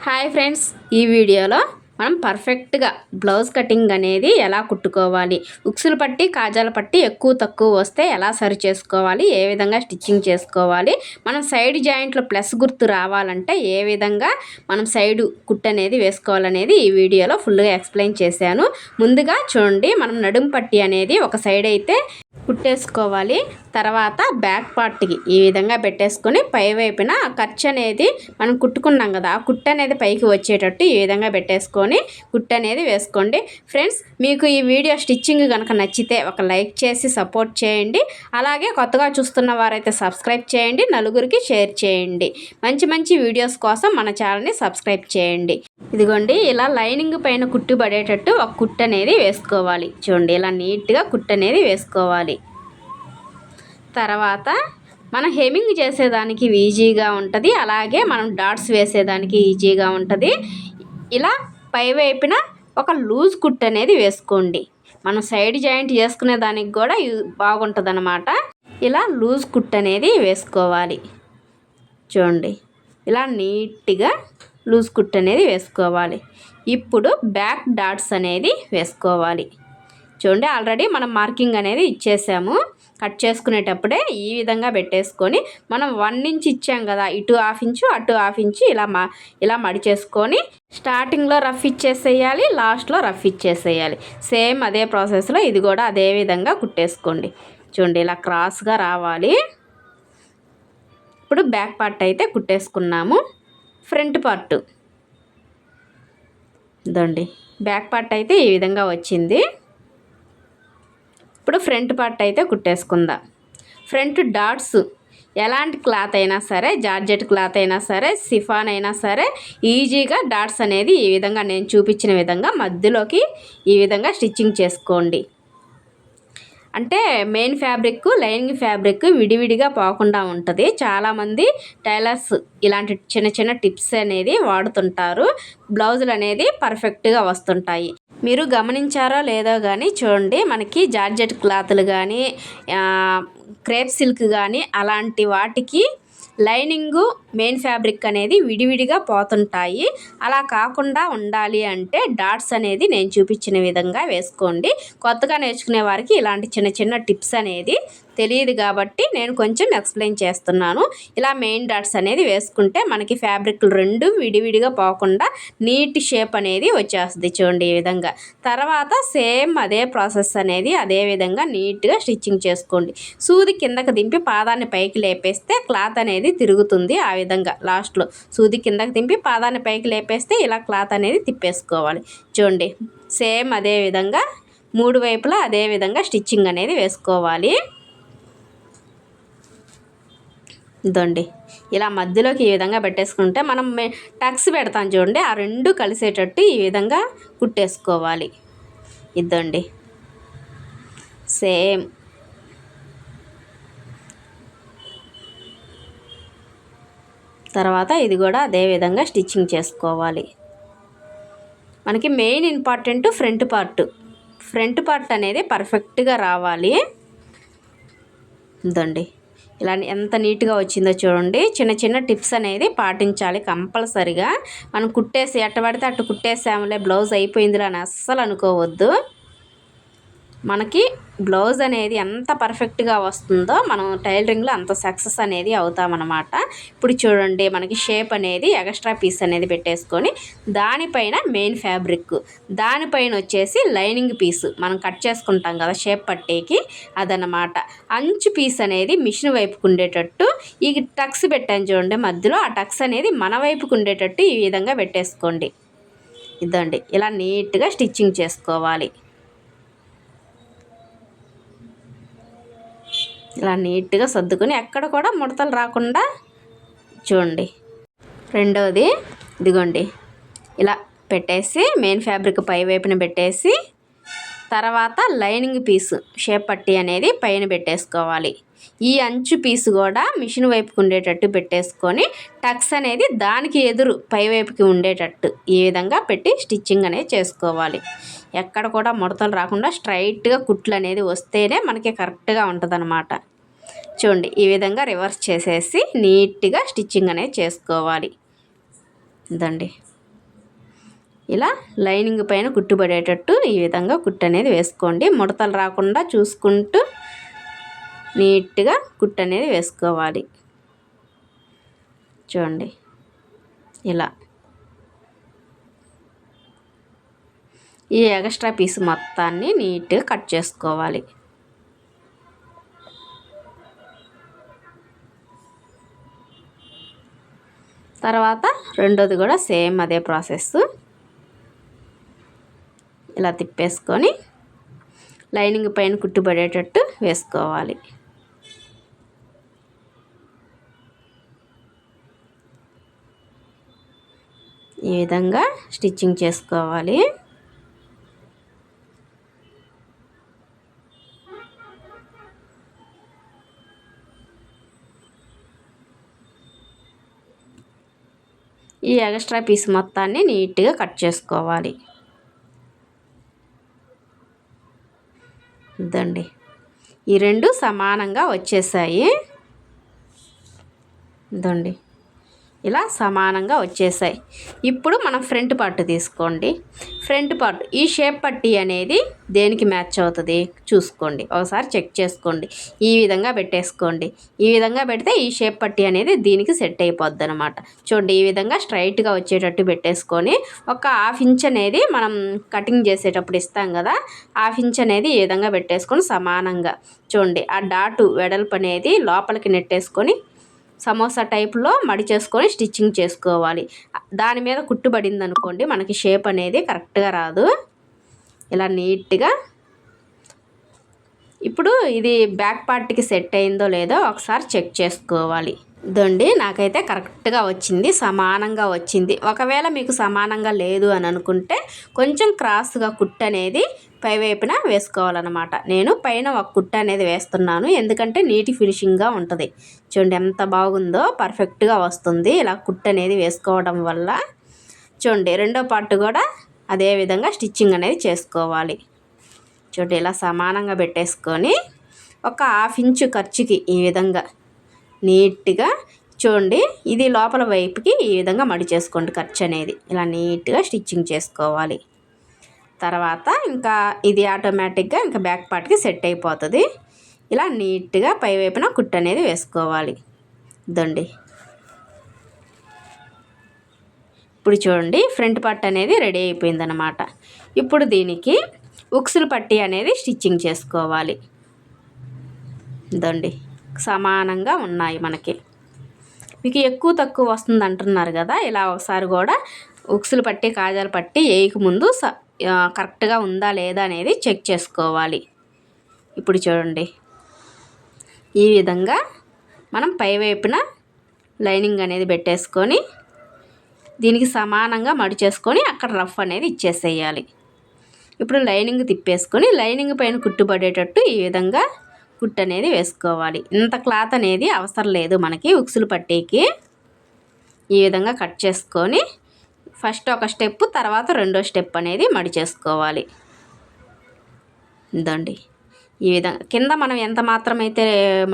Hi friends ఈ వీడియోలో మనం పర్ఫెక్ట్గా బ్లౌజ్ కటింగ్ అనేది ఎలా కుట్టుకోవాలి? ఉక్సులు పట్టి కాజాల పట్టి ఎక్కువ తక్కువ వస్తే ఎలా సరి చేసుకోవాలి? ఏ విధంగా స్టిచ్చింగ్ చేసుకోవాలి? మనం సైడ్ జాయింట్లో ప్లస్ గుర్తు రావాలంటే ఏ విధంగా మనం సైడ్ కుట్టు అనేది వేసుకోవాలనేది ఈ వీడియోలో ఫుల్గా ఎక్స్ప్లెయిన్ చేశాను. ముందుగా చూడండి మనం నడుం పట్టి అనేది ఒక సైడ్ అయితే కుట్టేసుకోవాలి. తర్వాత బ్యాక్ పార్ట్కి ఈ విధంగా పెట్టేసుకొని పై వైపున ఖర్చు అనేది మనం కుట్టుకున్నాం కదా ఆ కుట్టు అనేది పైకి వచ్చేటట్టు ఈ విధంగా పెట్టేసుకొని కుట్టు అనేది వేసుకోండి. ఫ్రెండ్స్ మీకు ఈ వీడియో స్టిచ్చింగ్ కనుక నచ్చితే ఒక లైక్ చేసి సపోర్ట్ చేయండి. అలాగే కొత్తగా చూస్తున్న వారైతే సబ్స్క్రైబ్ చేయండి. నలుగురికి షేర్ చేయండి. మంచి మంచి వీడియోస్ కోసం మన ఛానల్ని సబ్స్క్రైబ్ చేయండి. ఇదిగోండి ఇలా లైనింగ్ పైన కుట్టు పడేటట్టు ఒక కుట్టు అనేది వేసుకోవాలి. చూడండి ఇలా నీట్గా కుట్టు అనేది వేసుకోవాలి. తర్వాత మనం హెమింగ్ చేసేదానికి ఈజీగా ఉంటుంది. అలాగే మనం డాట్స్ వేసేదానికి ఈజీగా ఉంటుంది. ఇలా పైవైపున ఒక లూజ్ కుట్ అనేది వేసుకోండి. మనం సైడ్ జాయింట్ చేసుకునే దానికి కూడా బాగుంటుంది అనమాట ఇలా లూజ్ కుట్ అనేది వేసుకోవాలి. చూడండి. ఇలా నీట్గా లూజ్ కుట్ అనేది వేసుకోవాలి. ఇప్పుడు బ్యాక్ డాట్స్ అనేది వేసుకోవాలి. చూడండి ఆల్రెడీ మనం మార్కింగ్ అనేది ఇచ్చేసాము. కట్ చేసుకునేటప్పుడే ఈ విధంగా పెట్టేసుకొని మనం వన్ ఇంచ్ ఇచ్చాం కదా ఇటు హాఫ్ ఇంచు అటు హాఫ్ ఇంచు ఇలా మా ఇలా మడిచేసుకొని స్టార్టింగ్లో రఫ్ ఇచ్చేసేయాలి లాస్ట్లో రఫ్ ఇచ్చేసేయాలి. సేమ్ అదే ప్రాసెస్లో ఇది కూడా అదే విధంగా కుట్టేసుకోండి. చూడండి ఇలా క్రాస్గా రావాలి. ఇప్పుడు బ్యాక్ పార్ట్ అయితే కుట్టేసుకున్నాము. Front part. ఇదండి. బ్యాక్ పార్ట్ అయితే ఈ విధంగా వచ్చింది. ఇప్పుడు ఫ్రంట్ పార్ట్ అయితే కుట్టేసుకుందాం. ఫ్రంట్ డాట్స్ ఎలాంటి క్లాత్ అయినా సరే జార్జెట్ క్లాత్ అయినా సరే సిఫాన్ అయినా సరే ఈజీగా డాట్స్ అనేది ఈ విధంగా నేను చూపించిన విధంగా మధ్యలోకి ఈ విధంగా స్టిచ్చింగ్ చేసుకోండి. అంటే మెయిన్ ఫ్యాబ్రిక్ లైనింగ్ ఫ్యాబ్రిక్ విడివిడిగా పోకుండా ఉంటుంది. చాలామంది టైలర్స్ ఇలాంటి చిన్న చిన్న టిప్స్ అనేది వాడుతుంటారు. బ్లౌజులు అనేది పర్ఫెక్ట్గా వస్తుంటాయి. మీరు గమనించారో లేదో కానీ చూడండి. మనకి జార్జెట్ క్లాత్లు కానీ క్రేప్ సిల్క్ కానీ అలాంటి వాటికి లైనింగు మెయిన్ ఫ్యాబ్రిక్ అనేది విడివిడిగా పోతుంటాయి. అలా కాకుండా ఉండాలి అంటే డాట్స్ అనేది నేను చూపించిన విధంగా వేసుకోండి. కొత్తగా నేర్చుకునే వారికి ఇలాంటి చిన్న చిన్న టిప్స్ అనేది తెలియదు కాబట్టి నేను కొంచెం ఎక్స్ప్లెయిన్ చేస్తున్నాను. ఇలా మెయిన్ డాట్స్ అనేది వేసుకుంటే మనకి ఫ్యాబ్రిక్లు రెండు విడివిడిగా పోకుండా నీట్ షేప్ అనేది వచ్చేస్తుంది చూడండి ఈ విధంగా. తర్వాత సేమ్ అదే ప్రాసెస్ అనేది అదే విధంగా నీట్గా స్టిచ్చింగ్ చేసుకోండి. సూది కిందకు దింపి పాదాన్ని పైకి లేపేస్తే క్లాత్ అనేది తిరుగుతుంది ఆ విధంగా లాస్ట్లో సూది కిందకు దింపి పాదాన్ని పైకి లేపేస్తే ఇలా క్లాత్ అనేది తిప్పేసుకోవాలి. చూడండి సేమ్ అదే విధంగా మూడు వైపులా అదే విధంగా స్టిచ్చింగ్ అనేది వేసుకోవాలి. ఇదండి. ఇలా మధ్యలోకి ఈ విధంగా పెట్టేసుకుంటే మనం టక్స్ పెడతాం చూడండి ఆ రెండు కలిసేటట్టు ఈ విధంగా కుట్టేసుకోవాలి. ఇద్దండి సేమ్. తర్వాత ఇది కూడా అదే విధంగా స్టిచ్చింగ్ చేసుకోవాలి. మనకి main important front part. Front part అనేది పర్ఫెక్ట్గా రావాలి. ఇదండి. ఇలా ఎంత నీట్గా వచ్చిందో చూడండి. చిన్న చిన్న టిప్స్ అనేది పాటించాలి కంపల్సరిగా. మనం కుట్టేసి ఎట్ట పడితే అట్టు కుట్టేసాములే బ్లౌజ్ అయిపోయిందిలే అని అస్సలు అనుకోవద్దు. మనకి బ్లౌజ్ అనేది ఎంత పర్ఫెక్ట్గా వస్తుందో మనం టైలరింగ్లో అంత సక్సెస్ అనేది అవుతామన్నమాట. ఇప్పుడు చూడండి మనకి షేప్ అనేది ఎక్స్ట్రా పీస్ అనేది పెట్టేసుకొని దానిపైన మెయిన్ ఫ్యాబ్రిక్ దానిపైన వచ్చేసి లైనింగ్ పీస్ మనం కట్ చేసుకుంటాం కదా షేప్ పట్టేకి అదనమాట అంచు పీస్ అనేది మిషన్ వైపుకు ఉండేటట్టు ఈ టక్స్ పెట్టాను చూడండి మధ్యలో ఆ టక్స్ అనేది మన వైపుకు ఉండేటట్టు ఈ విధంగా పెట్టేసుకోండి. ఇదండి ఇలా నీట్గా స్టిచ్చింగ్ చేసుకోవాలి. ఇలా నీట్గా సర్దుకొని ఎక్కడ కూడా ముడతలు రాకుండా చూడండి. రెండవది ఇదిగోండి. ఇలా పెట్టేసి మెయిన్ ఫ్యాబ్రిక్ పై వైపున పెట్టేసి తర్వాత లైనింగ్ పీసు షేప్ పట్టి అనేది పైన పెట్టేసుకోవాలి. ఈ అంచు పీసు కూడా మిషన్ వైపుకి ఉండేటట్టు పెట్టేసుకొని టక్స్ అనేది దానికి ఎదురు పై వైపుకి ఉండేటట్టు ఈ విధంగా పెట్టి స్టిచ్చింగ్ అనేది చేసుకోవాలి. ఎక్కడ కూడా ముడతలు రాకుండా స్ట్రైట్గా కుట్లు అనేది వస్తేనే మనకి కరెక్ట్గా ఉంటుందన్నమాట. చూడండి ఈ విధంగా రివర్స్ చేసేసి నీట్గా స్టిచ్చింగ్ అనేది చేసుకోవాలి. ఇదండి. ఇలా లైనింగ్ పైన కుట్టుబడేటట్టు ఈ విధంగా కుట్టు అనేది వేసుకోండి. ముడతలు రాకుండా చూసుకుంటూ నీట్గా కుట్టు అనేది వేసుకోవాలి. చూడండి. ఇలా. ఈ ఎక్స్ట్రా పీస్ మొత్తాన్ని నీట్గా కట్ చేసుకోవాలి. తర్వాత రెండోది కూడా సేమ్ అదే ప్రాసెస్. ఇలా తిప్పేసుకొని లైనింగ్ పైన కుట్టుబడేటట్టు వేసుకోవాలి. ఈ విధంగా స్టిచ్చింగ్ చేసుకోవాలి. ఈ ఎక్స్ట్రా పీస్ మొత్తాన్ని నీట్గా కట్ చేసుకోవాలి. ఇదండి. ఈ రెండు సమానంగా వచ్చేసాయి. ఇదండి. ఇలా సమానంగా వచ్చేసాయి. ఇప్పుడు మనం ఫ్రంట్ పార్ట్ తీసుకోండి. ఫ్రంట్ పార్ట్ ఈ షేప్ పట్టి అనేది దేనికి మ్యాచ్ అవుతుంది? చూసుకోండి. ఒకసారి చెక్ చేసుకోండి. ఈ విధంగా పెట్టేసుకోండి. ఈ విధంగా పెడితే ఈ షేప్ పట్టి అనేది దీనికి సెట్ అయిపోద్ది అనమాట చూడండి ఈ విధంగా స్ట్రైట్గా వచ్చేటట్టు పెట్టేసుకొని ఒక హాఫ్ ఇంచ్ అనేది మనం కటింగ్ చేసేటప్పుడు ఇస్తాం కదా హాఫ్ ఇంచ్ అనేది ఈ విధంగా పెట్టేసుకొని సమానంగా. చూడండి ఆ డాటు వెడల్పు అనేది లోపలికి నెట్టేసుకొని సమోసా టైప్లో మడి చేసుకొని స్టిచ్చింగ్ చేసుకోవాలి. దాని మీద కుట్టుబడింది అనుకోండి మనకి షేప్ అనేది కరెక్ట్గా రాదు. ఇలా నీట్గా. ఇప్పుడు ఇది బ్యాక్ పార్ట్కి సెట్ అయిందో లేదో ఒకసారి చెక్ చేసుకోవాలి. దండి నాకైతే కరెక్ట్గా వచ్చింది సమానంగా వచ్చింది. ఒకవేళ మీకు సమానంగా లేదు అని అనుకుంటే కొంచెం క్రాస్గా కుట్ అనేది పై వైపున వేసుకోవాలన్నమాట. నేను పైన ఒక కుట్ట అనేది వేస్తున్నాను. ఎందుకంటే నీటి ఫినిషింగ్గా ఉంటుంది. చూడండి ఎంత బాగుందో పర్ఫెక్ట్గా వస్తుంది. ఇలా కుట్ట అనేది వేసుకోవడం వల్ల చూడండి రెండో పార్ట్ కూడా అదే విధంగా స్టిచ్చింగ్ అనేది చేసుకోవాలి. చూడండి ఇలా సమానంగా పెట్టేసుకొని ఒక హాఫ్ ఇంచు ఖర్చుకి ఈ విధంగా నీట్గా చూడండి ఇది లోపల వైపుకి ఈ విధంగా మడి చేసుకోండి ఖర్చు అనేది. ఇలా నీట్గా స్టిచ్చింగ్ చేసుకోవాలి. తర్వాత ఇంకా ఇది ఆటోమేటిక్గా ఇంకా బ్యాక్ పార్ట్కి సెట్ అయిపోతుంది. ఇలా నీట్గా పై వైపున కుట్టు అనేది వేసుకోవాలి. దండి ఇప్పుడు చూడండి ఫ్రంట్ పట్టు అనేది రెడీ అయిపోయిందనమాట ఇప్పుడు దీనికి ఉక్సులు పట్టి అనేది స్టిచ్చింగ్ చేసుకోవాలి. దండి సమానంగా ఉన్నాయి మనకి. మీకు ఎక్కువ తక్కువ వస్తుంది అంటున్నారు కదా ఇలా ఒకసారి కూడా ఉక్సులు పట్టి కాజాలు పట్టి వేయక ముందు కరెక్ట్గా ఉందా లేదా అనేది చెక్ చేసుకోవాలి. ఇప్పుడు చూడండి. ఈ విధంగా మనం పైవైపున లైనింగ్ అనేది పెట్టేసుకొని దీనికి సమానంగా మడిచేసుకొని అక్కడ రఫ్ అనేది ఇచ్చేసేయాలి. ఇప్పుడు లైనింగ్ తిప్పేసుకొని లైనింగ్ పైన కుట్టుబడేటట్టు ఈ విధంగా కుట్టు అనేది వేసుకోవాలి. ఇంత క్లాత్ అనేది అవసరం లేదు మనకి ఉక్సులు పట్టేకి. ఈ విధంగా కట్ చేసుకొని ఫస్ట్ ఒక స్టెప్ తర్వాత రెండో స్టెప్ అనేది మడి చేసుకోవాలి. ఇదండి. ఈ విధంగా కింద మనం ఎంత మాత్రమైతే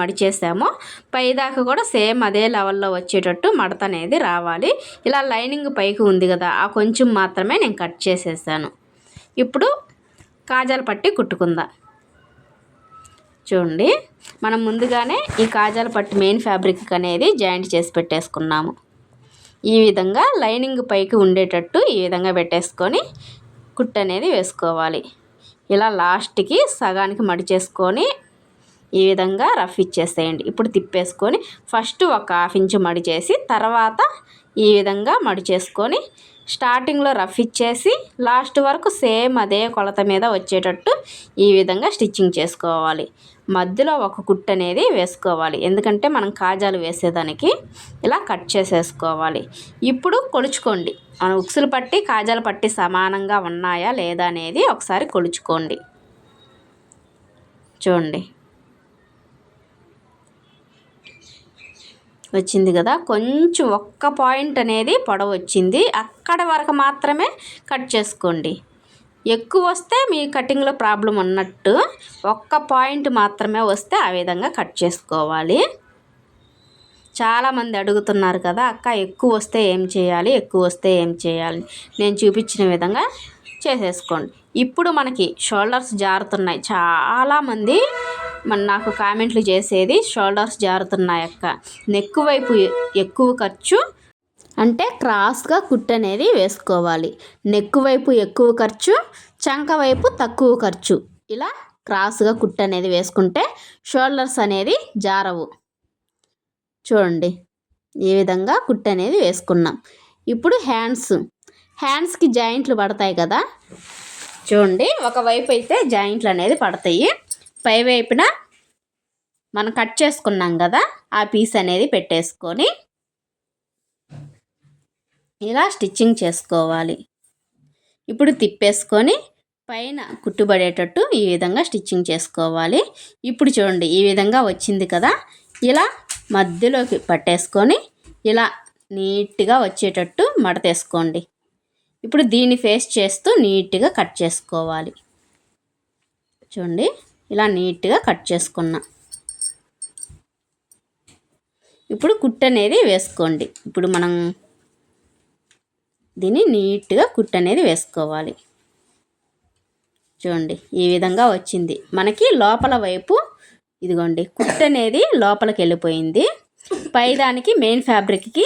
మడి చేసామో పైదాకా కూడా సేమ్ అదే లెవెల్లో వచ్చేటట్టు మడత అనేది రావాలి. ఇలా లైనింగ్ పైకి ఉంది కదా ఆ కొంచెం మాత్రమే నేను కట్ చేసేసాను. ఇప్పుడు కాజాల పట్టి కుట్టుకుందా. చూడండి మనం ముందుగానే ఈ కాజాల పట్టు మెయిన్ ఫ్యాబ్రిక్ అనేది జాయింట్ చేసి పెట్టేసుకున్నాము. ఈ విధంగా లైనింగ్ పైకి ఉండేటట్టు ఈ విధంగా పెట్టేసుకొని కుట్ అనేది వేసుకోవాలి. ఇలా లాస్ట్కి సగానికి మడిచేసుకొని ఈ విధంగా రఫ్ ఇచ్చేసేయండి. ఇప్పుడు తిప్పేసుకొని ఫస్ట్ ఒక హాఫ్ ఇంచు మడిచేసి తర్వాత ఈ విధంగా మడిచేసుకొని స్టార్టింగ్లో రఫ్ ఇచ్చేసి లాస్ట్ వరకు సేమ్ అదే కొలత మీద వచ్చేటట్టు ఈ విధంగా స్టిచ్చింగ్ చేసుకోవాలి. మధ్యలో ఒక కుట్టు అనేది వేసుకోవాలి. ఎందుకంటే మనం కాజాలు వేసేదానికి ఇలా కట్ చేసేసుకోవాలి. ఇప్పుడు కొలుచుకోండి. మన ఉక్సులు పట్టి కాజాలు పట్టి సమానంగా ఉన్నాయా లేదా అనేది ఒకసారి కొలుచుకోండి. చూడండి. వచ్చింది కదా? కొంచెం ఒక్క పాయింట్ అనేది పొడవు వచ్చింది. అక్కడ వరకు మాత్రమే కట్ చేసుకోండి. ఎక్కువ వస్తే మీ కటింగ్లో ప్రాబ్లం ఉన్నట్టు ఒక్క పాయింట్ మాత్రమే వస్తే ఆ విధంగా కట్ చేసుకోవాలి. చాలామంది అడుగుతున్నారు కదా అక్క ఎక్కువ వస్తే ఏం చేయాలి? ఎక్కువ వస్తే ఏం చేయాలి? నేను చూపించిన విధంగా చేసేసుకోండి. ఇప్పుడు మనకి షోల్డర్స్ జారుతున్నాయి. చాలామంది మన నాకు కామెంట్లు చేసేది షోల్డర్స్ జారుతున్నాయి అక్క నెక్ వైపు ఎక్కువ ఖర్చు అంటే క్రాస్గా కుట్టు అనేది వేసుకోవాలి. నెక్ వైపు ఎక్కువ ఖర్చు చంక వైపు తక్కువ ఖర్చు. ఇలా క్రాస్గా కుట్టు అనేది వేసుకుంటే షోల్డర్స్ అనేది జారవు. చూడండి ఈ విధంగా కుట్టు అనేది వేసుకున్నాం. ఇప్పుడు హ్యాండ్స్. హ్యాండ్స్కి జాయింట్లు పడతాయి కదా? చూడండి ఒకవైపు అయితే జాయింట్లు అనేది పడతాయి. పై వైపున మనం కట్ చేసుకున్నాం కదా ఆ పీస్ అనేది పెట్టేసుకొని ఇలా స్టిచ్చింగ్ చేసుకోవాలి. ఇప్పుడు తిప్పేసుకొని పైన కుట్టుబడేటట్టు ఈ విధంగా స్టిచ్చింగ్ చేసుకోవాలి. ఇప్పుడు చూడండి ఈ విధంగా వచ్చింది కదా? ఇలా మధ్యలోకి పట్టేసుకొని ఇలా నీట్గా వచ్చేటట్టు మడతేసుకోండి ఇప్పుడు దీన్ని ఫేస్ చేస్తూ నీట్గా కట్ చేసుకోవాలి. చూడండి ఇలా నీట్గా కట్ చేసుకున్నా. ఇప్పుడు కుట్టు అనేది వేసుకోండి. ఇప్పుడు మనం దీన్ని నీట్గా కుట్టు అనేది వేసుకోవాలి. చూడండి ఈ విధంగా వచ్చింది. మనకి లోపల వైపు ఇదిగోండి కుట్టు అనేది లోపలికి వెళ్ళిపోయింది. పైదానికి మెయిన్ ఫ్యాబ్రిక్కి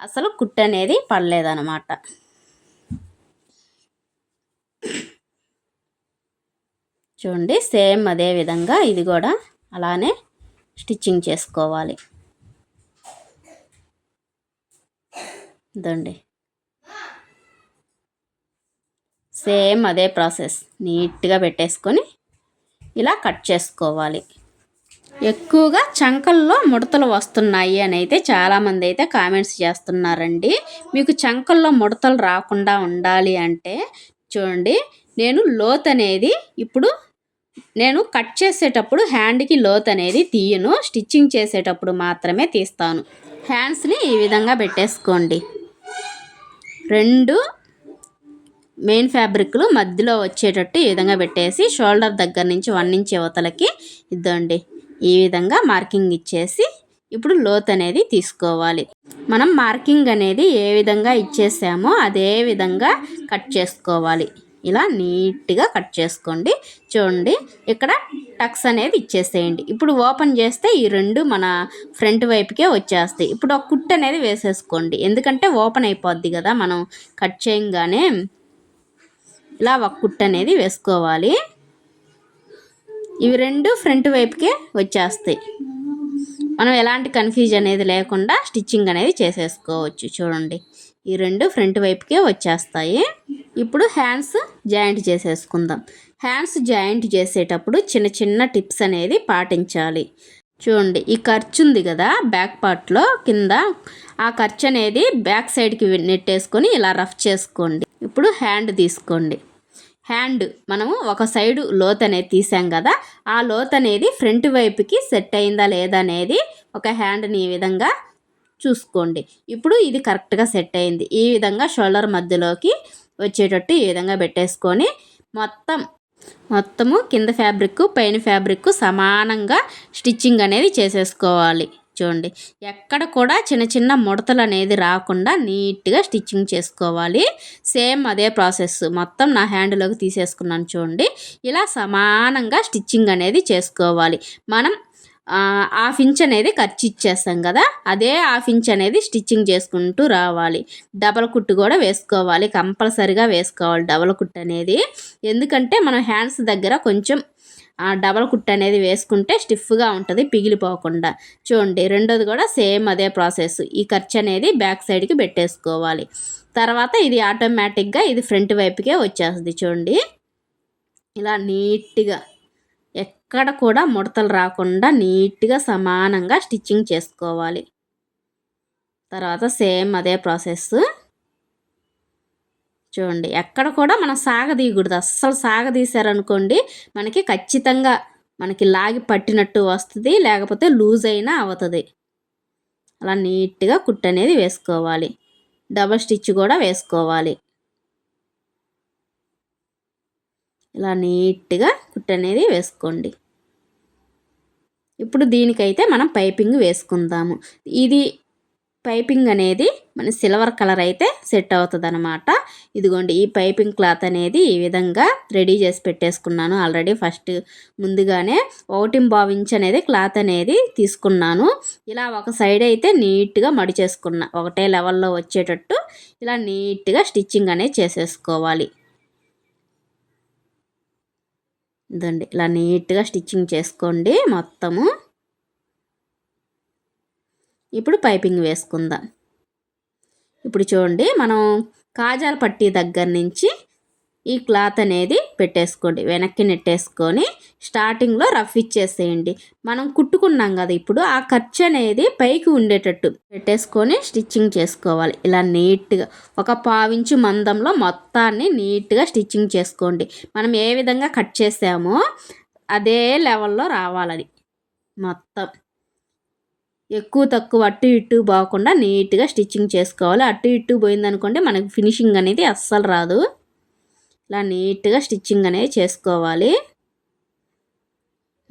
అసలు కుట్టు అనేది పడలేదన్నమాట. చూడండి సేమ్ అదే విధంగా ఇది కూడా అలానే స్టిచ్చింగ్ చేసుకోవాలి. ఇదండి సేమ్ అదే ప్రాసెస్. నీట్గా పెట్టేసుకొని ఇలా కట్ చేసుకోవాలి. ఎక్కువగా చంకల్లో ముడతలు వస్తున్నాయి అని అయితే చాలామంది అయితే కామెంట్స్ చేస్తున్నారండి. మీకు చంకల్లో ముడతలు రాకుండా ఉండాలి అంటే చూడండి నేను లోత్ అనేది ఇప్పుడు నేను కట్ చేసేటప్పుడు హ్యాండ్కి లోత్ అనేది తీయను స్టిచ్చింగ్ చేసేటప్పుడు మాత్రమే తీస్తాను. హ్యాండ్స్ని ఈ విధంగా పెట్టేసుకోండి. రెండు మెయిన్ ఫ్యాబ్రిక్లు మధ్యలో వచ్చేటట్టు ఈ విధంగా పెట్టేసి షోల్డర్ దగ్గర నుంచి వన్ ఇంచ్ యువతలకి ఇద్దండి. ఈ విధంగా మార్కింగ్ ఇచ్చేసి ఇప్పుడు లోత్ అనేది తీసుకోవాలి. మనం మార్కింగ్ అనేది ఏ విధంగా ఇచ్చేసామో అదే విధంగా కట్ చేసుకోవాలి. ఇలా నీట్గా కట్ చేసుకోండి. చూడండి ఇక్కడ టక్స్ అనేది ఇచ్చేసేయండి. ఇప్పుడు ఓపెన్ చేస్తే ఈ రెండు మన ఫ్రంట్ వైపుకే వచ్చేస్తాయి. ఇప్పుడు ఒక కుట్ అనేది వేసేసుకోండి. ఎందుకంటే ఓపెన్ అయిపోద్ది కదా మనం కట్ చేయంగానే. ఇలా ఒక కుట్ అనేది వేసుకోవాలి. ఇవి రెండు ఫ్రంట్ వైపుకే వచ్చేస్తాయి. మనం ఎలాంటి కన్ఫ్యూజ్ అనేది లేకుండా స్టిచ్చింగ్ అనేది చేసేసుకోవచ్చు చూడండి. ఈ రెండు ఫ్రంట్ వైపుకే వచ్చేస్తాయి. ఇప్పుడు హ్యాండ్స్ జాయింట్ చేసేసుకుందాం. హ్యాండ్స్ జాయింట్ చేసేటప్పుడు చిన్న చిన్న టిప్స్ అనేది పాటించాలి. చూడండి ఈ ఖర్చు ఉంది కదా బ్యాక్ పార్ట్లో కింద. ఆ ఖర్చు అనేది బ్యాక్ సైడ్కి నెట్టేసుకొని ఇలా రఫ్ చేసుకోండి. ఇప్పుడు హ్యాండ్ తీసుకోండి. హ్యాండ్ మనము ఒక సైడు లోత్ అనేది తీసాం కదా ఆ లోత్ అనేది ఫ్రంట్ వైపుకి సెట్ అయిందా లేదా అనేది ఒక హ్యాండ్ని ఈ విధంగా చూసుకోండి. ఇప్పుడు ఇది కరెక్ట్గా సెట్ అయింది. ఈ విధంగా షోల్డర్ మధ్యలోకి వచ్చేటట్టు ఈ విధంగా పెట్టేసుకొని మొత్తం మొత్తము కింద ఫ్యాబ్రిక్ పైన ఫ్యాబ్రిక్ సమానంగా స్టిచ్చింగ్ అనేది చేసేసుకోవాలి. చూడండి. ఎక్కడ కూడా చిన్న చిన్న ముడతలు అనేది రాకుండా నీట్గా స్టిచ్చింగ్ చేసుకోవాలి. సేమ్ అదే ప్రాసెస్. మొత్తం నా హ్యాండ్లోకి తీసేసుకున్నాను చూడండి. ఇలా సమానంగా స్టిచ్చింగ్ అనేది చేసుకోవాలి. మనం హాఫ్ ఇంచ్ అనేది ఖర్చు ఇచ్చేస్తాం కదా. అదే హాఫ్ ఇంచ్ అనేది స్టిచ్చింగ్ చేసుకుంటూ రావాలి. డబల్ కుట్టు కూడా వేసుకోవాలి. కంపల్సరిగా వేసుకోవాలి డబల్ కుట్టు అనేది. ఎందుకంటే మనం హ్యాండ్స్ దగ్గర కొంచెం డబల్ కుట్ అనేది వేసుకుంటే స్టిఫ్గా ఉంటుంది పిగిలిపోకుండా. చూడండి రెండోది కూడా సేమ్ అదే ప్రాసెస్. ఈ ఖర్చు అనేది బ్యాక్ సైడ్కి పెట్టేసుకోవాలి. తర్వాత ఇది ఆటోమేటిక్గా ఇది ఫ్రంట్ వైపుకే వచ్చేస్తుంది చూడండి. ఇలా నీట్గా ఎక్కడ కూడా ముడతలు రాకుండా నీట్గా సమానంగా స్టిచ్చింగ్ చేసుకోవాలి. తర్వాత సేమ్ అదే ప్రాసెస్. చూడండి. ఎక్కడ కూడా మనం సాగదీయకూడదు. అస్సలు సాగదీశారనుకోండి మనకి ఖచ్చితంగా మనకి లాగి పట్టినట్టు వస్తుంది లేకపోతే లూజ్ అయినా అవుతుంది. అలా నీట్గా కుట్టు అనేది వేసుకోవాలి. డబల్ స్టిచ్ కూడా వేసుకోవాలి. ఇలా నీట్గా కుట్టు అనేది వేసుకోండి. ఇప్పుడు దీనికైతే మనం పైపింగ్ వేసుకుందాము. ఇది పైపింగ్ అనేది మన సిల్వర్ కలర్ అయితే సెట్ అవుతుంది అనమాట ఇదిగోండి ఈ పైపింగ్ క్లాత్ అనేది ఈ విధంగా రెడీ చేసి పెట్టేసుకున్నాను. ఆల్రెడీ ఫస్ట్ ముందుగానే ఒకటి ఇంచ్ అనేది క్లాత్ అనేది తీసుకున్నాను. ఇలా ఒక సైడ్ అయితే నీట్గా మడిచేసుకున్న ఒకటే లెవెల్లో వచ్చేటట్టు ఇలా నీట్గా స్టిచ్చింగ్ అనేది చేసేసుకోవాలి. ఇదండి ఇలా నీట్గా స్టిచ్చింగ్ చేసుకోండి మొత్తము. ఇప్పుడు పైపింగ్ వేసుకుందాం. ఇప్పుడు చూడండి మనం కాజాల పట్టీ దగ్గర నుంచి ఈ క్లాత్ అనేది పెట్టేసుకోండి. వెనక్కి నెట్టేసుకొని స్టార్టింగ్లో రఫ్ ఇచ్చేసేయండి. మనం కుట్టుకున్నాం కదా ఇప్పుడు ఆ ఖర్చు అనేది పైకి ఉండేటట్టు పెట్టేసుకొని స్టిచ్చింగ్ చేసుకోవాలి. ఇలా నీట్గా ఒక పావించు మందంలో మొత్తాన్ని నీట్గా స్టిచ్చింగ్ చేసుకోండి. మనం ఏ విధంగా కట్ చేసామో అదే లెవెల్లో రావాలది మొత్తం. ఎక్కువ తక్కువ అటు ఇటు బాగకుండా నీట్గా స్టిచ్చింగ్ చేసుకోవాలి. అటు ఇటు పోయిందనుకోండి మనకి ఫినిషింగ్ అనేది అస్సలు రాదు. ఇలా నీట్గా స్టిచ్చింగ్ అనేది చేసుకోవాలి.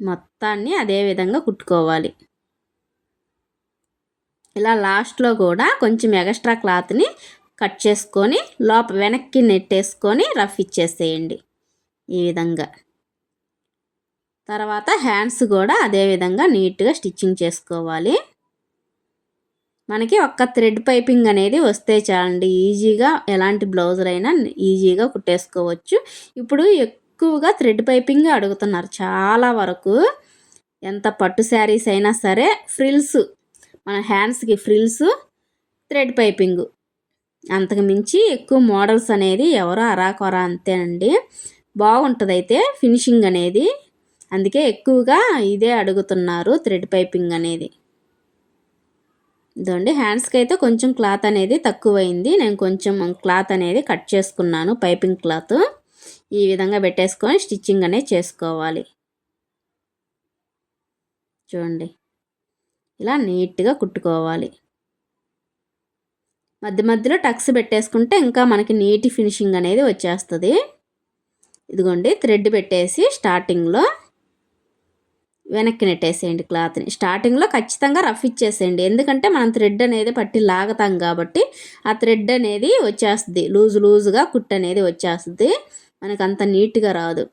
మొత్తాన్ని అదే విధంగా కుట్టుకోవాలి. ఇలా లాస్ట్లో కూడా కొంచెం ఎక్స్ట్రా క్లాత్ని కట్ చేసుకొని లోప వెనక్కి నెట్టేసుకొని రఫ్ ఇచ్చేసేయండి. ఈ విధంగా. తర్వాత హ్యాండ్స్ కూడా అదే విధంగా నీట్గా స్టిచ్చింగ్ చేసుకోవాలి. మనకి ఒక్క థ్రెడ్ పైపింగ్ అనేది వస్తే చాలండి. ఈజీగా ఎలాంటి బ్లౌజులైనా ఈజీగా కుట్టేసుకోవచ్చు. ఇప్పుడు ఎక్కువగా థ్రెడ్ పైపింగ్ అడుగుతున్నారు. చాలా వరకు ఎంత పట్టు శారీస్ అయినా సరే ఫ్రిల్స్ మన హ్యాండ్స్కి ఫ్రిల్స్ థ్రెడ్ పైపింగ్ అంతకు మించి ఎక్కువ మోడల్స్ అనేది ఎవరో అరాకొరా అంతేనండి. బాగుంటుంది అయితే ఫినిషింగ్ అనేది. అందుకే ఎక్కువగా ఇదే అడుగుతున్నారు థ్రెడ్ పైపింగ్ అనేది. ఇదండి. హ్యాండ్స్కి అయితే కొంచెం క్లాత్ అనేది తక్కువైంది. నేను కొంచెం క్లాత్ అనేది కట్ చేసుకున్నాను పైపింగ్ క్లాత్. ఈ విధంగా పెట్టేసుకొని స్టిచ్చింగ్ అనేది చేసుకోవాలి. చూడండి. ఇలా నీట్గా కుట్టుకోవాలి. మధ్య మధ్యలో టక్స్ పెట్టేసుకుంటే ఇంకా మనకి నీటి ఫినిషింగ్ అనేది వచ్చేస్తుంది. ఇదిగోండి థ్రెడ్ పెట్టేసి స్టార్టింగ్లో వెనక్కి నెట్టేసేయండి క్లాత్ని. స్టార్టింగ్లో ఖచ్చితంగా రఫ్ ఇచ్చేసేయండి. ఎందుకంటే మనం థ్రెడ్ అనేది పట్టి లాగతాం కాబట్టి ఆ థ్రెడ్ అనేది వచ్చేస్తుంది. లూజ్ లూజ్గా కుట్ అనేది వచ్చేస్తుంది. మనకు అంత నీట్గా రాదు.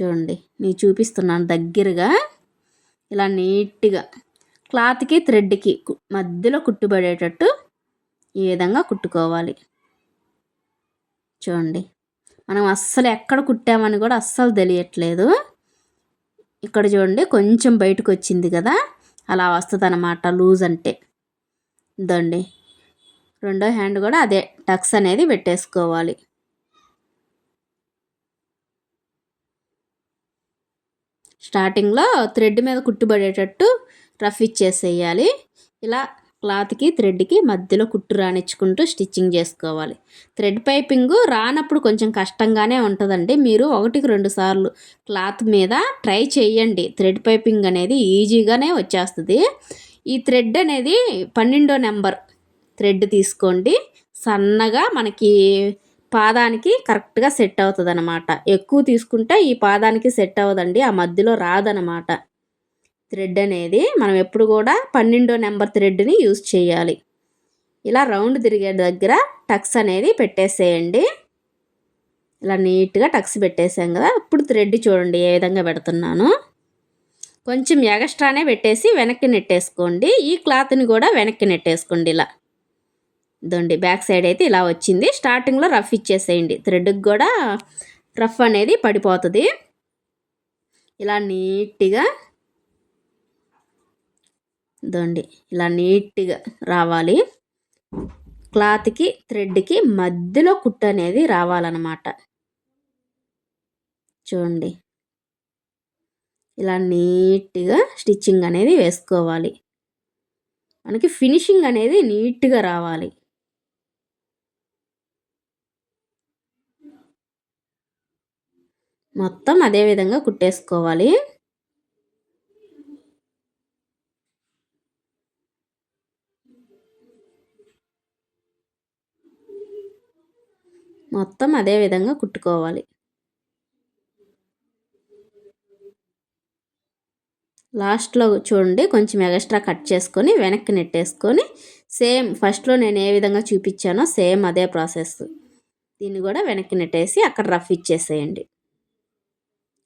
చూడండి నేను చూపిస్తున్నాను దగ్గరగా. ఇలా నీట్గా. క్లాత్కి థ్రెడ్కి మధ్యలో కుట్టుబడేటట్టు ఈ విధంగా కుట్టుకోవాలి. చూడండి మనం అస్సలు ఎక్కడ కుట్టామని కూడా అస్సలు తెలియట్లేదు. ఇక్కడ చూడండి కొంచెం బయటకు వచ్చింది కదా? అలా వస్తుంది అనమాట లూజ్ అంటే. ఇదండి. రెండో హ్యాండ్ కూడా అదే టక్స్ అనేది పెట్టేసుకోవాలి. స్టార్టింగ్లో థ్రెడ్ మీద కుట్టుబడేటట్టు రఫ్ ఇచ్చేసేయాలి. ఇలా క్లాత్కి థ్రెడ్కి మధ్యలో కుట్టు రానిచ్చుకుంటూ స్టిచ్చింగ్ చేసుకోవాలి. థ్రెడ్ పైపింగ్ రానప్పుడు కొంచెం కష్టంగానే ఉంటుందండి. మీరు ఒకటికి రెండు సార్లు క్లాత్ మీద ట్రై చేయండి. థ్రెడ్ పైపింగ్ అనేది ఈజీగానే వచ్చేస్తుంది. ఈ థ్రెడ్ అనేది పన్నెండో నెంబర్ థ్రెడ్ తీసుకోండి. సన్నగా మనకి పాదానికి కరెక్ట్గా సెట్ అవుతుంది అనమాట ఎక్కువ తీసుకుంటే ఈ పాదానికి సెట్ అవ్వదండి. ఆ మధ్యలో రాదనమాట. థ్రెడ్ అనేది మనం ఎప్పుడు కూడా పన్నెండో నెంబర్ థ్రెడ్ని యూజ్ చేయాలి. ఇలా రౌండ్ తిరిగే దగ్గర టక్స్ అనేది పెట్టేసేయండి. ఇలా నీట్గా టక్స్ పెట్టేసాం కదా ఇప్పుడు థ్రెడ్ చూడండి ఏ విధంగా పెడుతున్నాను. కొంచెం ఎగస్ట్రానే పెట్టేసి వెనక్కి నెట్టేసుకోండి. ఈ క్లాత్ని కూడా వెనక్కి నెట్టేసుకోండి ఇలా. ఇదండి బ్యాక్ సైడ్ అయితే ఇలా వచ్చింది. స్టార్టింగ్లో రఫ్ ఇచ్చేసేయండి. థ్రెడ్కి కూడా రఫ్ అనేది పడిపోతుంది. ఇలా నీట్గా దండి ఇలా నీట్గా రావాలి. క్లాత్కి థ్రెడ్కి మధ్యలో కుట్టు అనేది రావాలన్నమాట. చూడండి. ఇలా నీట్గా స్టిచ్చింగ్ అనేది వేసుకోవాలి. మనకి ఫినిషింగ్ అనేది నీట్గా రావాలి. మొత్తం అదే విధంగా కుట్టేసుకోవాలి. మొత్తం అదే విధంగా కుట్టుకోవాలి. లాస్ట్లో చూడండి కొంచెం ఎక్స్ట్రా కట్ చేసుకొని వెనక్కి నెట్టేసుకొని సేమ్ ఫస్ట్లో నేను ఏ విధంగా చూపించానో సేమ్ అదే ప్రాసెస్. దీన్ని కూడా వెనక్కి నెట్టేసి అక్కడ రఫ్ ఇచ్చేసేయండి.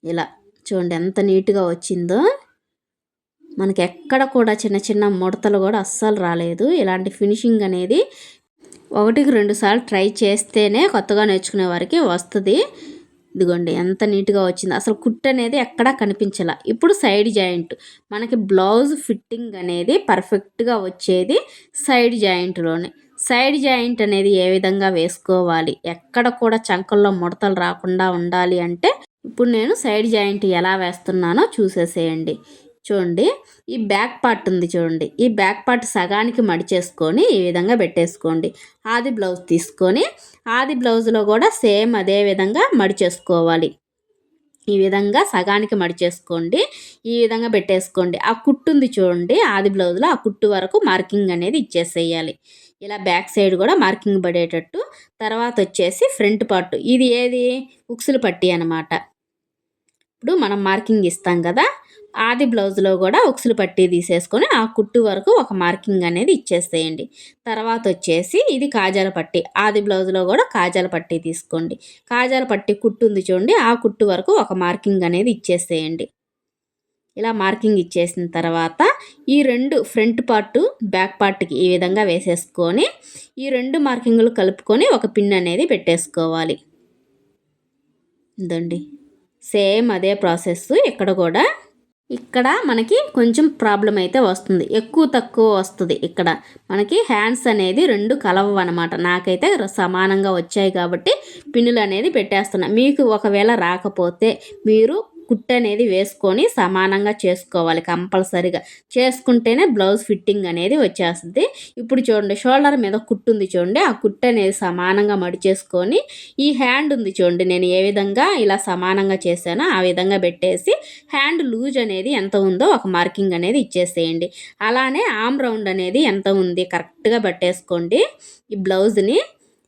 ఇలా చూడండి ఎంత నీట్గా వచ్చిందో. మనకి ఎక్కడ కూడా చిన్న చిన్న ముడతలు కూడా అస్సలు రాలేదు. ఇలాంటి ఫినిషింగ్ అనేది ఒకటికి రెండు సార్లు ట్రై చేస్తేనే కొత్తగా నేర్చుకునే వారికి వస్తుంది. ఇదిగోండి ఎంత నీట్గా వచ్చింది. అసలు కుట్ అనేది ఎక్కడా కనిపించాల. ఇప్పుడు సైడ్ జాయింట్. మనకి బ్లౌజ్ ఫిట్టింగ్ అనేది పర్ఫెక్ట్గా వచ్చేది సైడ్ జాయింట్లోనే. సైడ్ జాయింట్ అనేది ఏ విధంగా వేసుకోవాలి? ఎక్కడ కూడా చంకల్లో ముడతలు రాకుండా ఉండాలి అంటే ఇప్పుడు నేను సైడ్ జాయింట్ ఎలా వేస్తున్నానో చూసేసేయండి. చూడండి. ఈ బ్యాక్ పార్ట్ ఉంది చూడండి. ఈ బ్యాక్ పార్ట్ సగానికి మడిచేసుకొని ఈ విధంగా పెట్టేసుకోండి. ఆది బ్లౌజ్ తీసుకొని ఆది బ్లౌజ్లో కూడా సేమ్ అదే విధంగా మడిచేసుకోవాలి ఈ విధంగా సగానికి మడిచేసుకోండి ఈ విధంగా పెట్టేసుకోండి. ఆ కుట్టు ఉంది చూడండి. ఆది బ్లౌజ్లో ఆ కుట్టు వరకు మార్కింగ్ అనేది ఇచ్చేసేయాలి. ఇలా బ్యాక్ సైడ్ కూడా మార్కింగ్ పడేటట్టు. తర్వాత వచ్చేసి ఫ్రంట్ పార్ట్. ఇది ఏది? ఉక్సులు పట్టి అనమాట ఇప్పుడు మనం మార్కింగ్ ఇస్తాం కదా. ఆది బ్లౌజ్లో కూడా ఉక్సులు పట్టి తీసేసుకొని ఆ కుట్టు వరకు ఒక మార్కింగ్ అనేది ఇచ్చేసేయండి. తర్వాత వచ్చేసి ఇది కాజాల పట్టి. ఆది బ్లౌజ్లో కూడా కాజాల పట్టి తీసుకోండి. కాజాల పట్టి కుట్టు ఉంది చూడండి. ఆ కుట్టు వరకు ఒక మార్కింగ్ అనేది ఇచ్చేసేయండి. ఇలా మార్కింగ్ ఇచ్చేసిన తర్వాత ఈ రెండు ఫ్రంట్ పార్ట్ బ్యాక్ పార్ట్కి ఈ విధంగా వేసేసుకొని ఈ రెండు మార్కింగ్లు కలుపుకొని ఒక పిన్ అనేది పెట్టేసుకోవాలి. ఇదండి. సేమ్ అదే ప్రాసెస్ ఇక్కడ కూడా ఇక్కడ మనకి కొంచెం ప్రాబ్లం అయితే వస్తుంది. ఎక్కువ తక్కువ వస్తుంది ఇక్కడ. మనకి హ్యాండ్స్ అనేది రెండు కలవవు అనమాట నాకైతే సమానంగా వచ్చాయి కాబట్టి పిన్నులు అనేది పెట్టేస్తున్నా. మీకు ఒకవేళ రాకపోతే మీరు కుట్టు అనేది వేసుకొని సమానంగా చేసుకోవాలి కంపల్సరీగా. చేసుకుంటేనే బ్లౌజ్ ఫిట్టింగ్ అనేది వచ్చేస్తుంది. ఇప్పుడు చూడండి షోల్డర్ మీద కుట్టు ఉంది చూడండి. ఆ కుట్టు అనేది సమానంగా మడిచేసుకొని ఈ హ్యాండ్ ఉంది చూడండి. నేను ఏ విధంగా ఇలా సమానంగా చేశానో ఆ విధంగా పెట్టేసి హ్యాండ్ లూజ్ అనేది ఎంత ఉందో ఒక మార్కింగ్ అనేది ఇచ్చేసేయండి. అలానే ఆమ్ రౌండ్ అనేది ఎంత ఉంది కరెక్ట్గా పట్టేసుకోండి. ఈ బ్లౌజ్ని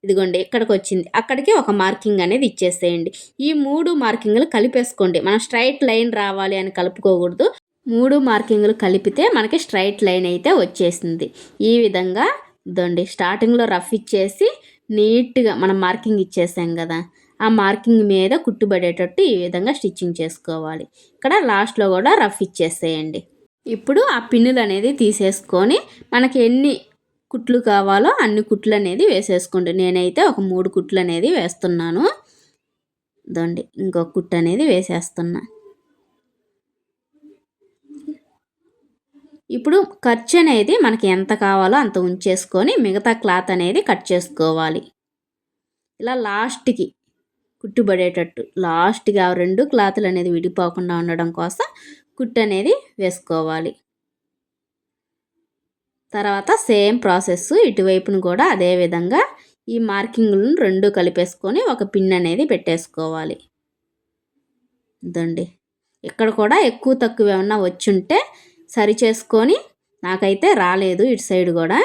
ఇదిగోండి ఇక్కడికి వచ్చింది అక్కడికి ఒక మార్కింగ్ అనేది ఇచ్చేసేయండి. ఈ మూడు మార్కింగ్లు కలిపేసుకోండి. మనం స్ట్రైట్ లైన్ రావాలి అని కలుపుకోకూడదు. మూడు మార్కింగ్లు కలిపితే మనకి స్ట్రైట్ లైన్ అయితే వచ్చేసింది. ఈ విధంగా ఇదండి స్టార్టింగ్లో రఫ్ ఇచ్చేసి నీట్గా మనం మార్కింగ్ ఇచ్చేసాం కదా. ఆ మార్కింగ్ మీద కుట్టుబడేటట్టు ఈ విధంగా స్టిచ్చింగ్ చేసుకోవాలి. ఇక్కడ లాస్ట్లో కూడా రఫ్ ఇచ్చేసేయండి. ఇప్పుడు ఆ పిన్నులు అనేది తీసేసుకొని మనకి ఎన్ని కుట్లు కావాలో అన్ని కుట్లు అనేది వేసేసుకోండి. నేనైతే ఒక మూడు కుట్లు అనేది వేస్తున్నాను. దండి ఇంకొక కుట్టు అనేది వేసేస్తున్నా. ఇప్పుడు ఖర్చు అనేది మనకి ఎంత కావాలో అంత ఉంచేసుకొని మిగతా క్లాత్ అనేది కట్ చేసుకోవాలి. ఇలా లాస్ట్కి కుట్టుబడేటట్టు లాస్ట్కి ఆ రెండు క్లాతులు అనేది విడిపోకుండా ఉండడం కోసం కుట్టు అనేది వేసుకోవాలి. తర్వాత సేమ్ ప్రాసెస్ ఇటువైపును కూడా అదే విధంగా ఈ మార్కింగ్లను రెండు కలిపేసుకొని ఒక పిన్ అనేది పెట్టేసుకోవాలి. ఇదండి. ఇక్కడ కూడా ఎక్కువ తక్కువ ఏమన్నా వచ్చుంటే సరి చేసుకొని నాకైతే రాలేదు ఇటు సైడ్ కూడా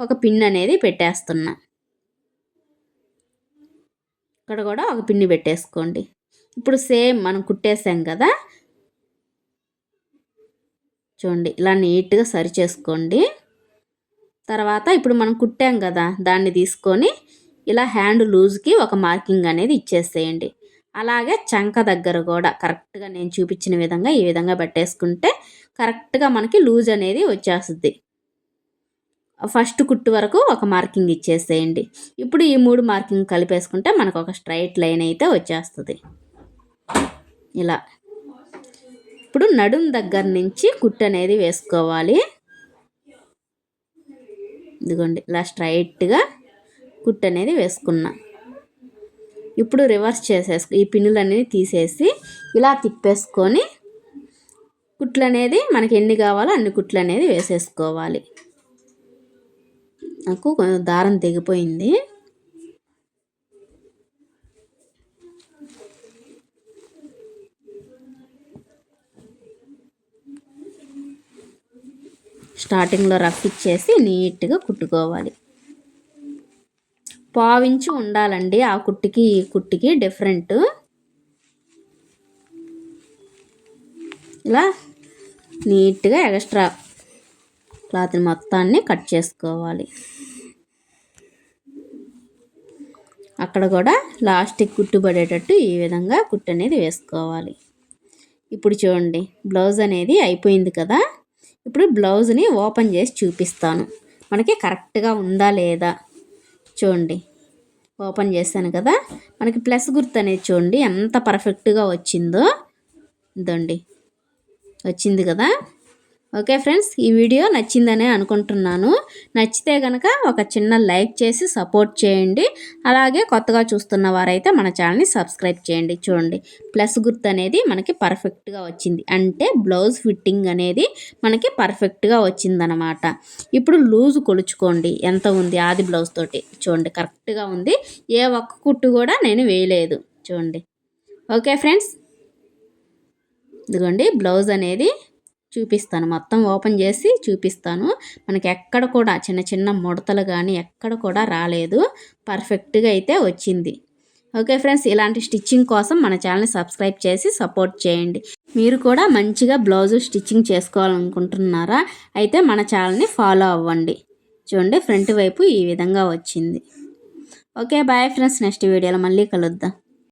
ఒక పిన్ అనేది పెట్టేస్తున్నా. ఇక్కడ కూడా ఒక పిన్ని పెట్టేసుకోండి. ఇప్పుడు సేమ్ మనం కుట్టేసాం కదా. చూడండి ఇలా నీట్గా సరి చేసుకోండి తర్వాత ఇప్పుడు మనం కుట్టాం కదా దాన్ని తీసుకొని ఇలా హ్యాండ్ లూజ్కి ఒక మార్కింగ్ అనేది ఇచ్చేసేయండి. అలాగే చంక దగ్గర కూడా కరెక్ట్గా నేను చూపించిన విధంగా ఈ విధంగా పెట్టేసుకుంటే కరెక్ట్గా మనకి లూజ్ అనేది వచ్చేస్తుంది. ఫస్ట్ కుట్టు వరకు ఒక మార్కింగ్ ఇచ్చేసేయండి. ఇప్పుడు ఈ మూడు మార్కింగ్ కలిపేసుకుంటే మనకు ఒక స్ట్రైట్ లైన్ అయితే వచ్చేస్తుంది. ఇలా. ఇప్పుడు నడుం దగ్గర నుంచి కుట్టు అనేది వేసుకోవాలి. ఇదిగోండి ఇలా స్ట్రైట్గా కుట్ అనేది వేసుకున్నా. ఇప్పుడు రివర్స్ చేసేసుకు ఈ పిన్నులు అనేది తీసేసి ఇలా తిప్పేసుకొని కుట్లు అనేది మనకి ఎన్ని కావాలో అన్ని కుట్లు అనేది వేసేసుకోవాలి. నాకు దారం తెగిపోయింది. స్టార్టింగ్లో రఫ్ ఇచ్చేసి నీట్గా కుట్టుకోవాలి. పావించి ఉండాలండి. ఆ కుట్టికి ఈ కుట్టికి డిఫరెంట్ ఇలా నీట్గా ఎక్స్ట్రా క్లాత్ మొత్తాన్ని కట్ చేసుకోవాలి. అక్కడ కూడా లాస్ట్కి కుట్టు పడేటట్టు ఈ విధంగా కుట్టు అనేది వేసుకోవాలి. ఇప్పుడు చూడండి బ్లౌజ్ అనేది అయిపోయింది కదా? ఇప్పుడు బ్లౌజ్ని ఓపెన్ చేసి చూపిస్తాను. మనకి కరెక్ట్గా ఉందా లేదా? చూడండి. ఓపెన్ చేశాను కదా. మనకి ప్లస్ గుర్తు అనేది చూడండి. ఎంత పర్ఫెక్ట్గా వచ్చిందో. ఇదండి. వచ్చింది కదా. ఓకే ఫ్రెండ్స్ ఈ వీడియో నచ్చిందనే అనుకుంటున్నాను. నచ్చితే కనుక ఒక చిన్న లైక్ చేసి సపోర్ట్ చేయండి. అలాగే కొత్తగా చూస్తున్న వారైతే మన ఛానల్ని సబ్స్క్రైబ్ చేయండి. చూడండి ప్లస్ గుర్తు అనేది మనకి పర్ఫెక్ట్గా వచ్చింది. అంటే బ్లౌజ్ ఫిట్టింగ్ అనేది మనకి పర్ఫెక్ట్గా వచ్చిందనమాట. ఇప్పుడు లూజ్ కొలుచుకోండి. ఎంత ఉంది ఆది బ్లౌజ్ తోటి? చూడండి కరెక్ట్గా ఉంది. ఏ ఒక్క కుట్టు కూడా నేను వేయలేదు. చూడండి. ఓకే ఫ్రెండ్స్ ఇదిగోండి బ్లౌజ్ అనేది చూపిస్తాను. మొత్తం ఓపెన్ చేసి చూపిస్తాను. మనకి ఎక్కడ కూడా చిన్న చిన్న ముడతలు కానీ ఎక్కడ కూడా రాలేదు. పర్ఫెక్ట్గా అయితే వచ్చింది. ఓకే ఫ్రెండ్స్ ఇలాంటి స్టిచ్చింగ్ కోసం మన ఛానల్ని సబ్స్క్రైబ్ చేసి సపోర్ట్ చేయండి. మీరు కూడా మంచిగా బ్లౌజు స్టిచ్చింగ్ చేసుకోవాలనుకుంటున్నారా? అయితే మన ఛానల్ని ఫాలో అవ్వండి. చూడండి ఫ్రంట్ వైపు ఈ విధంగా వచ్చింది. Okay bye friends. నెక్స్ట్ వీడియోలో మళ్ళీ కలుద్దాం.